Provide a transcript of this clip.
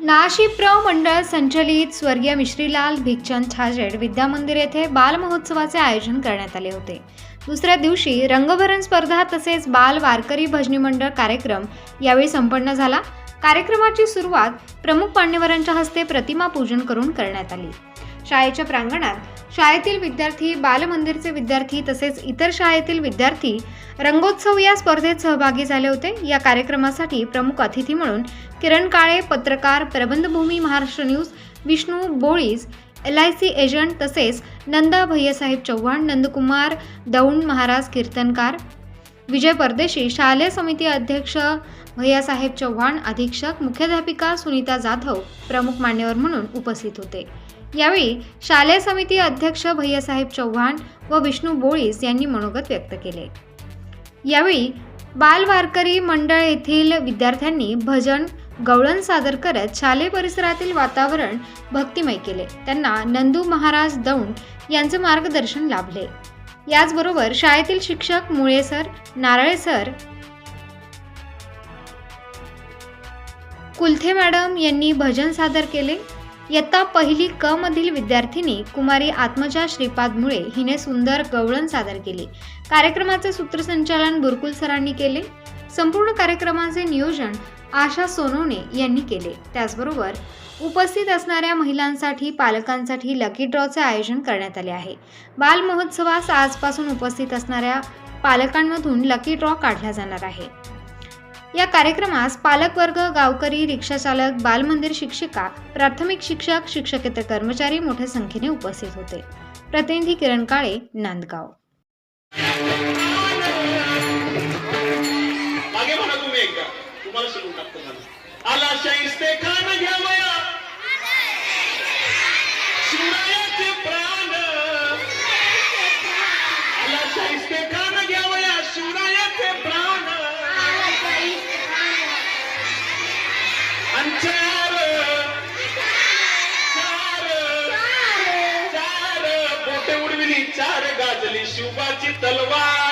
नाशिप्रव मंडळ संचलित स्वर्गीय मिश्रीलाल भिगचंद छाजेड विद्यामंदिर येथे बालमहोत्सवाचे आयोजन करण्यात आले होते. दुसऱ्या दिवशी रंगभरण स्पर्धा तसेच बाल वारकरी भजनी मंडळ कार्यक्रम यावेळी संपन्न झाला. कार्यक्रमाची सुरुवात प्रमुख मान्यवरांच्या हस्ते प्रतिमा पूजन करून करण्यात आली. शाळेच्या प्रांगणात शाळेतील विद्यार्थी बालमंदिरचे विद्यार्थी तसेच इतर शाळेतील विद्यार्थी रंगोत्सव या स्पर्धेत सहभागी झाले होते. या कार्यक्रमासाठी प्रमुख अतिथी म्हणून किरण काळे पत्रकार प्रबंधभूमी Maharashtra news Vishnu Bolij L I C agent तसेच नंदा भैयासाहेब चव्हाण नंदकुमार दौंड महाराज कीर्तनकार विजय परदेशी शालेय समिती अध्यक्ष भैयासाहेब चव्हाण अधीक्षक मुख्याध्यापिका सुनीता जाधव प्रमुख मान्यवर म्हणून उपस्थित होते. यावेळी शालेय समिती अध्यक्ष भैयासाहेब चव्हाण व विष्णू बोळीस यांनी मनोगत व्यक्त केले. यावेळी बाल वारकरी मंडळ येथील विद्यार्थ्यांनी भजन गवळण सादर करत शालेय परिसरातील वातावरण भक्तिमय केले. त्यांना नंदू महाराज दौंड यांचे मार्गदर्शन लाभले. याचबरोबर शाळेतील शिक्षक Mule sir Narale sir Kulthe madam यांनी भजन सादर केले. इयत्ता पहिली क मधील विद्यार्थिनी कुमारी आत्मजा श्रीपाद मुळे हिने सुंदर गवळण सादर केले. कार्यक्रमाचे सूत्रसंचालन बुरकुल सरांनी केले. संपूर्ण कार्यक्रमाचे नियोजन आशा सोनवणे यांनी केले. त्याचबरोबर उपस्थित असणाऱ्या महिलांसाठी पालकांसाठी लकी ड्रॉचे आयोजन करण्यात आले आहे. बालमहोत्सवास आजपासून उपस्थित असणाऱ्या पालकांमधून लकी ड्रॉ काढला जाणार आहे. या कार्यक्रमास पालकवर्ग गावकरी रिक्षाचालक बालमंदिर शिक्षिका प्राथमिक शिक्षक शिक्षकेतर कर्मचारी मोठ्या संख्येने उपस्थित होते. प्रतिनिधी किरण काळे नांदगाव. तुम्हाला शिकून टाकतो आला शाहिस्ते खान घ्यावया शिवबाची तलवार.